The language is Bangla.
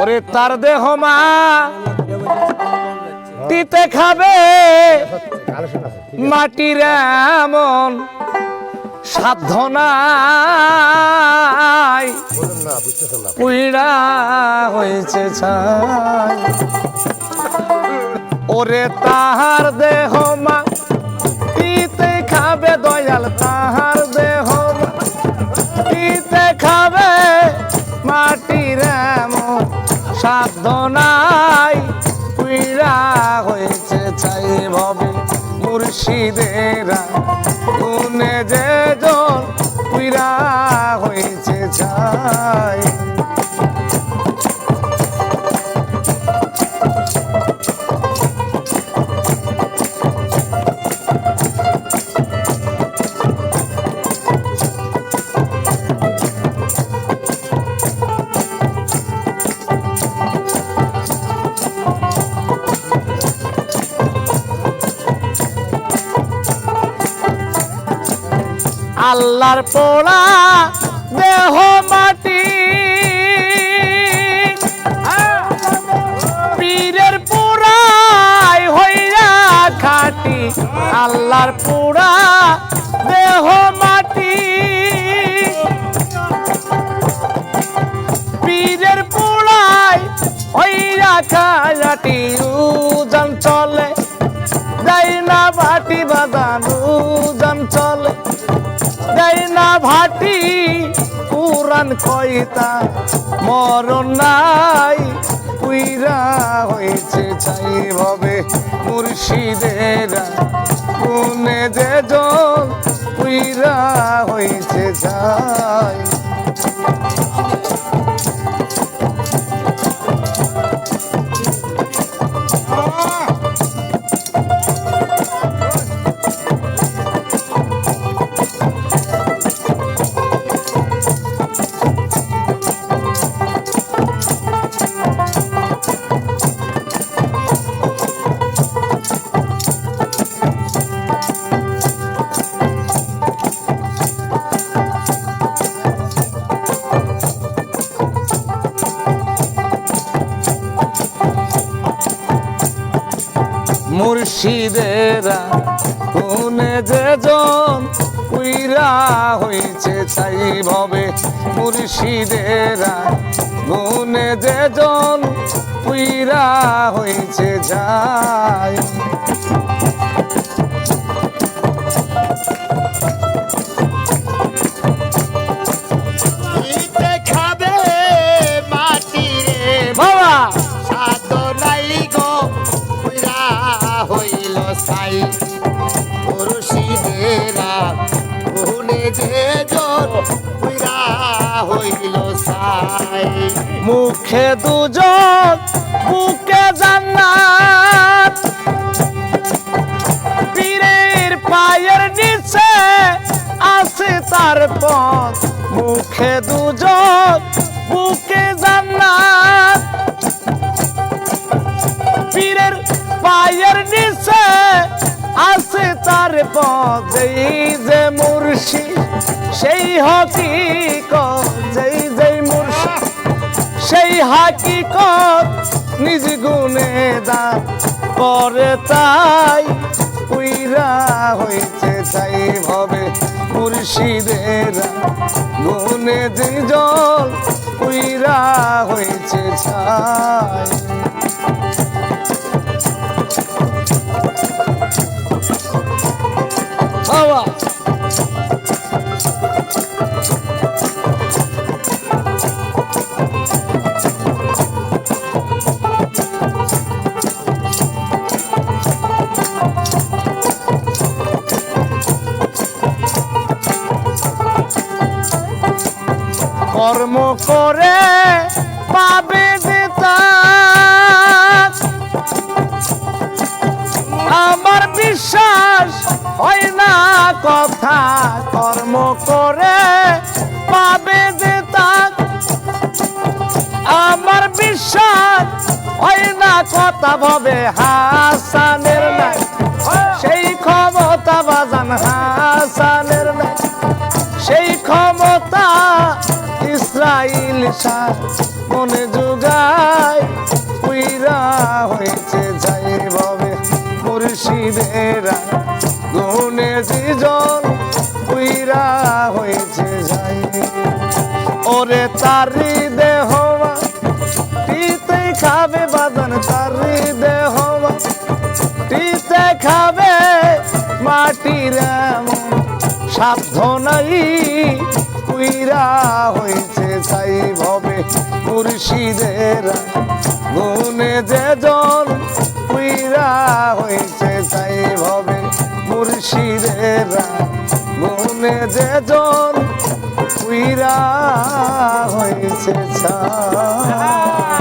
ওরে তার দেহ মা, তিতে খাবে। মাটির এমন সাধ্য নাই। পুইড়া হয়েছে ছাই। ওরে তাহার দেহ মা, তিতে খাবে দয়াল তাহার। সাধ্য নাই পীড়া হয়েছে চাই ভবে মুর্শিদেরা। গুনে যে জন পীড়া হয়েছে চাই। আল্লাহর পোড়া দেহ মাটি। পীরের পোড়াই হইয়া খাটি, আল্লাহর পোড়া দেহ মাটি। পীরের পোড়াই হইয়া খাটি, উজান চলে, যাই না উজান চলে না ভাটি পুরাণ কইতা মরণ নাই, পুইরা হয়েছে চাই ভাবে মুর্শিদেরা কোনে যে জল উইরা হয়েছে চাই মুর্শিদেরা, কোনে যে জন উইরা হইছে চাই ভবে মুর্শিদেরা গুনে যে জন উইরা হইছে যায় হইল সাই। পুরুষীদেরা কোনে যে জন পুরা হইল সাই। মুখে দুজন বুকে জান্নাত। পীরের পায়ের নিচে আছে তার পথ। মুখে দুজন আছে তার পথ, এই যে মুর্শিদ, সেই হকিকত, যেই যেই মুর্শিদ, সেই হাকিকত নিজ গুণে দান করে তাই উইরা হইতে চাই ভবে মুর্শিদেরা গুণে জল উইরা হইছে ছাই কর্ম করে পাবে আমার বিশ্বাস হয় না কথা, কর্ম করে পাবে যেতা আমার বিশ্বাস হয় না কথা ভাবে হাসানের নাই সেই ক্ষমতা বাজান, হাসানের নাই সেই ক্ষমতা আজরাইল শাহ মনে যোগায় উইরা হয়েছে যাই ভাবে মুর্শিদেরা গুনে জীজন উইরা হয়েছে যাই। ওরে তারি দেহবা টিতে খাবে বাদন, তারি দেহবা টিতে খাবে মাটির এমন উইরা হয়েছে তাই ভবে মুর্শিদের গুনে যে জন কুইরা হয়েছে তাই ভবে মুর্শিদের গুনে যে জন কুইরা হয়েছে ছাই।